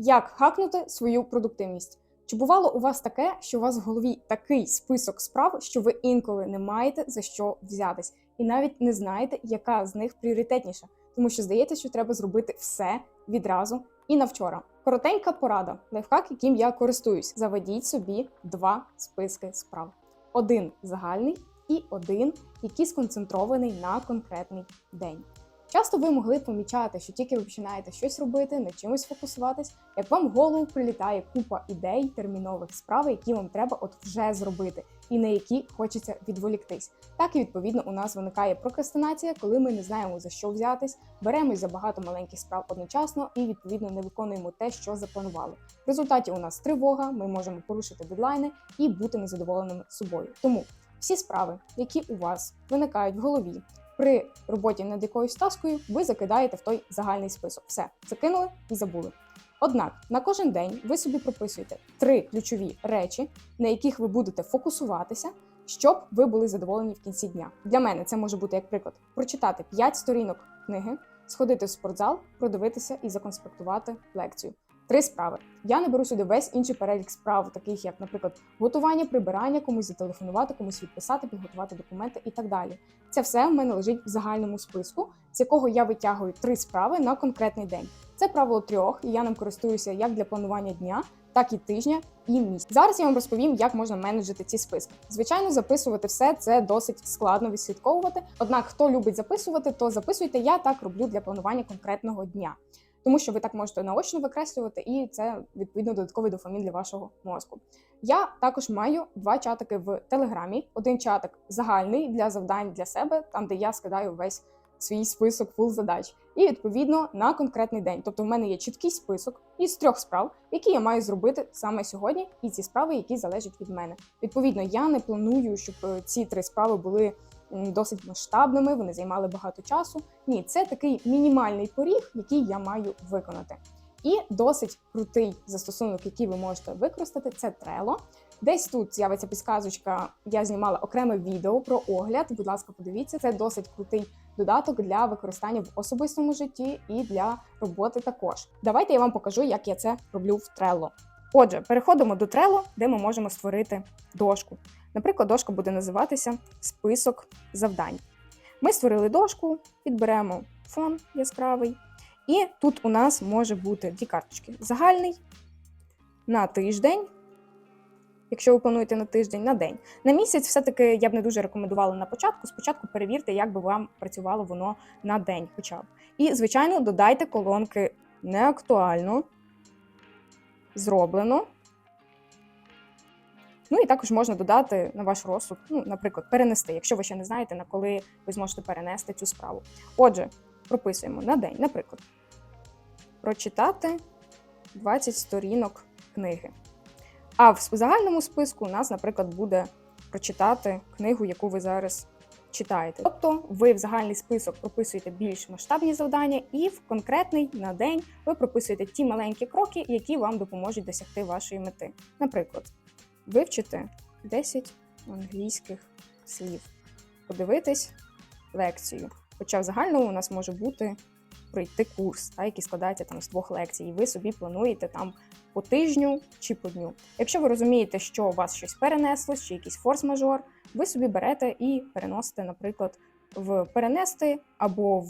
Як хакнути свою продуктивність? Чи бувало у вас таке, що у вас в голові такий список справ, що ви інколи не маєте за що взятись, і навіть не знаєте, яка з них пріоритетніша, тому що здається, що треба зробити все відразу і на вчора. Коротенька порада, лайфхак, яким я користуюсь. Заведіть собі два списки справ: один загальний і один, який сконцентрований на конкретний день. Часто ви могли помічати, що тільки ви починаєте щось робити, над чимось фокусуватись, як вам в голову прилітає купа ідей, термінових справ, які вам треба от вже зробити, і на які хочеться відволіктись. Так і відповідно у нас виникає прокрастинація, коли ми не знаємо за що взятись, беремось за багато маленьких справ одночасно і відповідно не виконуємо те, що запланували. В результаті у нас тривога, ми можемо порушити дедлайни і бути незадоволеними собою. Тому всі справи, які у вас виникають в голові при роботі над якоюсь таскою, ви закидаєте в той загальний список. Все, закинули і забули. Однак на кожен день ви собі прописуєте три ключові речі, на яких ви будете фокусуватися, щоб ви були задоволені в кінці дня. Для мене це може бути як приклад прочитати 5 сторінок книги, сходити в спортзал, продивитися і законспектувати лекцію. Три справи. Я не беру сюди весь інший перелік справ, таких як, наприклад, готування, прибирання, комусь зателефонувати, комусь відписати, підготувати документи і так далі. Це все в мене лежить в загальному списку, з якого я витягую три справи на конкретний день. Це правило трьох, і я ним користуюся як для планування дня, так і тижня і місяця. Зараз я вам розповім, як можна менеджити ці списки. Звичайно, записувати все це досить складно відслідковувати. Однак, хто любить записувати, то записуйте. Я так роблю для планування конкретного дня. Тому що ви так можете наочно викреслювати, і це відповідно додатковий дофамін для вашого мозку. Я також маю два чатики в Телеграмі. Один чатик загальний для завдань для себе, там де я скидаю весь свій список фул задач, і відповідно на конкретний день. Тобто, в мене є чіткий список із трьох справ, які я маю зробити саме сьогодні, і ці справи, які залежать від мене. Відповідно, я не планую, щоб е, ці три справи були досить масштабними, вони займали багато часу. Ні, це такий мінімальний поріг, який я маю виконати. І досить крутий застосунок, який ви можете використати, це Trello. Десь тут з'явиться підсказочка. Я знімала окреме відео про огляд. Будь ласка, подивіться, це досить крутий додаток для використання в особистому житті і для роботи також. Давайте я вам покажу, як я це роблю в Trello. Отже, переходимо до Trello, де ми можемо створити дошку. Наприклад, дошка буде називатися Список завдань. Ми створили дошку, підберемо фон яскравий, і тут у нас може бути дві карточки: загальний на тиждень. Якщо ви плануєте на тиждень, на день. На місяць, все-таки я б не дуже рекомендувала на початку. Спочатку перевірте, як би вам працювало воно на день хоча б. І, звичайно, додайте колонки неактуально, зроблено. Ну і також можна додати на ваш розсуд, ну, наприклад, перенести, якщо ви ще не знаєте, на коли ви зможете перенести цю справу. Отже, прописуємо на день, наприклад, прочитати 20 сторінок книги. А в загальному списку у нас, наприклад, буде прочитати книгу, яку ви зараз читаєте. Тобто ви в загальний список прописуєте більш масштабні завдання, і в конкретний на день ви прописуєте ті маленькі кроки, які вам допоможуть досягти вашої мети. Наприклад, вивчити 10 англійських слів, подивитись лекцію. Хоча в загальному у нас може бути пройти курс, та, який складається там з двох лекцій, і ви собі плануєте там по тижню чи по дню. Якщо ви розумієте, що у вас щось перенеслось, чи якийсь форс-мажор, ви собі берете і переносите, наприклад, в перенести або в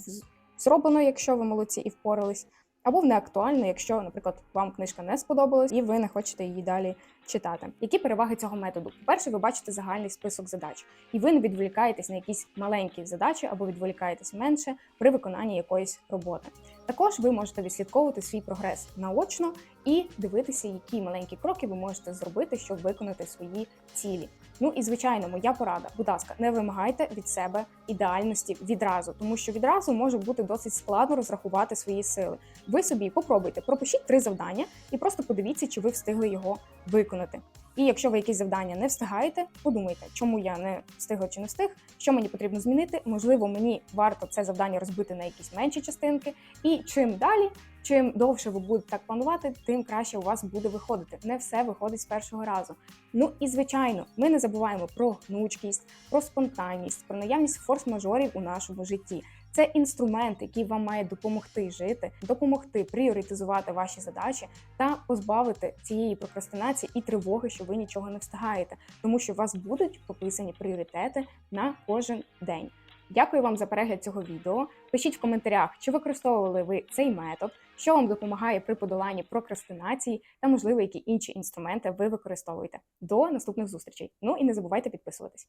зроблено, якщо ви молодці і впорались, або в неактуально, якщо, наприклад, вам книжка не сподобалась і ви не хочете її далі читати. Які переваги цього методу? По-перше, ви бачите загальний список задач, і ви не відволікаєтесь на якісь маленькі задачі або відволікаєтесь менше при виконанні якоїсь роботи. Також ви можете відслідковувати свій прогрес наочно і дивитися, які маленькі кроки ви можете зробити, щоб виконати свої цілі. Ну і звичайно, моя порада. Будь ласка, не вимагайте від себе ідеальності відразу, тому що відразу може бути досить складно розрахувати свої сили. Ви собі попробуйте, пропишіть три завдання і просто подивіться, чи ви встигли його виконати. І якщо ви якісь завдання не встигаєте, подумайте, чому я не встигла чи не встиг, що мені потрібно змінити. Можливо, мені варто це завдання розбити на якісь менші частинки. І чим далі, чим довше ви будете так планувати, тим краще у вас буде виходити. Не все виходить з першого разу. Ну і звичайно, ми не забуваємо про гнучкість, про спонтанність, про наявність форс-мажорів у нашому житті. Це інструмент, який вам має допомогти жити, допомогти пріоритизувати ваші задачі та позбавити цієї прокрастинації і тривоги, що ви нічого не встигаєте, тому що у вас будуть прописані пріоритети на кожен день. Дякую вам за перегляд цього відео. Пишіть в коментарях, чи використовували ви цей метод, що вам допомагає при подоланні прокрастинації, та можливо, які інші інструменти ви використовуєте. До наступних зустрічей. Ну і не забувайте підписуватись.